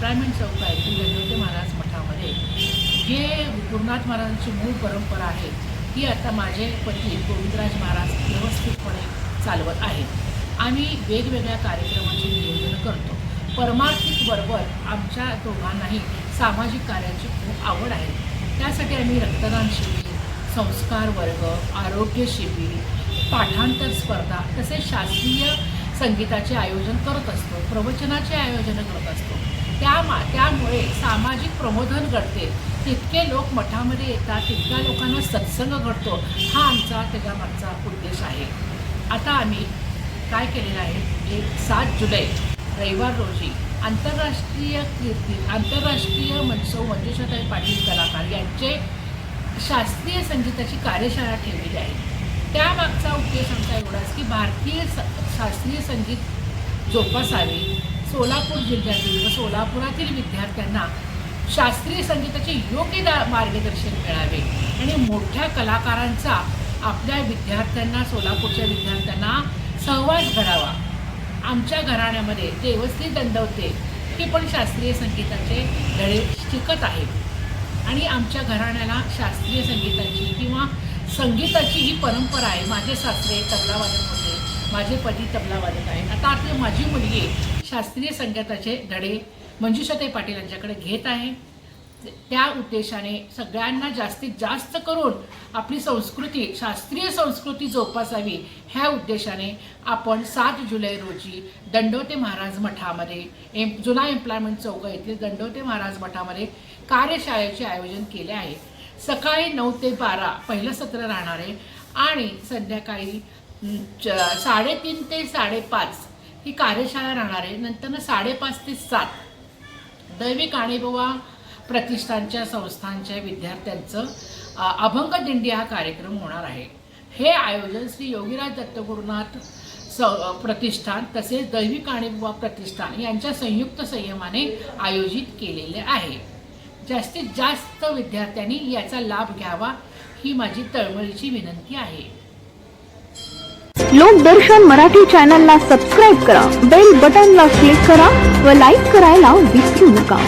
Retirement चौक आहे. की गणपती महाराज मठामध्ये. जे गुरुनाथ महाराजांची मूळ परंपरा आहे ती आता माझे पती गोविंदराज महाराज व्यवस्थितपणे चालवत आहेत. आम्ही वेगवेगळ्या कार्यक्रमाचे नियोजन करतो. परमार्थिक बरोबर आमच्या दोघांनाही सामाजिक कार्याची खूप आवड आहे. त्यासाठी आम्ही रक्तदान शिबिर संस्कार वर्ग आरोग्य शिबिर पाठांतर स्पर्धा तसेच शास्त्रीय संगीताचे आयोजन करत असतो प्रवचनाचे आयोजन करत असतो. त्या मा त्यामुळे सामाजिक प्रबोधन घडते. तितके लोक मठामध्ये येतात तितक्या लोकांना सत्संग घडतो. हा आमचा त्याच्यामागचा उद्देश आहे. आता आम्ही काय केलेलं आहे? एक सात जुलै रविवार रोजी आंतरराष्ट्रीय कीर्ती आंतरराष्ट्रीय मनसो मंजुषाताई पाटील कलाकार यांचे शास्त्रीय संगीताची कार्यशाळा ठेवलेली आहे. त्यामागचा उद्देश आमचा एवढाच की भारतीय स शास्त्रीय संगीत जोपासावे. सोलापूर जिल्ह्यातील व सोलापुरातील विद्यार्थ्यांना शास्त्रीय संगीताचे योग्य दा मार्गदर्शन मिळावे. आणि मोठ्या कलाकारांचा आपल्या विद्यार्थ्यांना सोलापूरच्या विद्यार्थ्यांना सहवास घडावा. आमच्या घराण्यामध्ये देवश्री दंडवते हे पण शास्त्रीय संगीताचे धडे शिकत आहेत. आणि आमच्या घराण्याला शास्त्रीय संगीताची किंवा संगीताची ही परंपरा आहे. माझे सासरे तबलावादक होते माझे पती तबलावादक आहेत. आता आपली माझी मुलगी शास्त्रीय संगीताचे धडे मंजुषाताई पाटील यांच्याकडे घेत आहे. त्या उद्देशाने सगळ्यांना जास्तीत जास्त करून आपली संस्कृती शास्त्रीय संस्कृती जोपासावी ह्या उद्देशाने आपण सात जुलै रोजी दंडोते महाराज मठामध्ये एम जुना एम्प्लॉयमेंट चौक येथील दंडोते महाराज मठामध्ये कार्यशाळेचे आयोजन केले आहे. सकाळी नऊ ते बारा पहिलं सत्र राहणार आहे. आणि संध्याकाळी च- साडेतीन ते साडेपाच ही कार्यशाळा राहणार आहे. नंतर साडेपाच ते सात. दैविक आणीबाबा प्रतिष्ठानच्या संस्थांच्या विद्यार्थ्यांचं अभंग दिंडी हा कार्यक्रम होणार आहे. हे आयोजन श्री योगीराज दत्तगुरुनाथ स प्रतिष्ठान तसेच दैविक आणीबाबा प्रतिष्ठान यांच्या संयुक्त संयमाने आयोजित केलेले आहे. जास्तीत जास्त विद्यार्थ्यांनी याचा लाभ घ्यावा ही माझी तळमळीची विनंती आहे. लोकदर्शन मराठी चॅनलला सबस्क्राईब करा बेल बटनला क्लिक करा व लाईक करायला विसरू नका.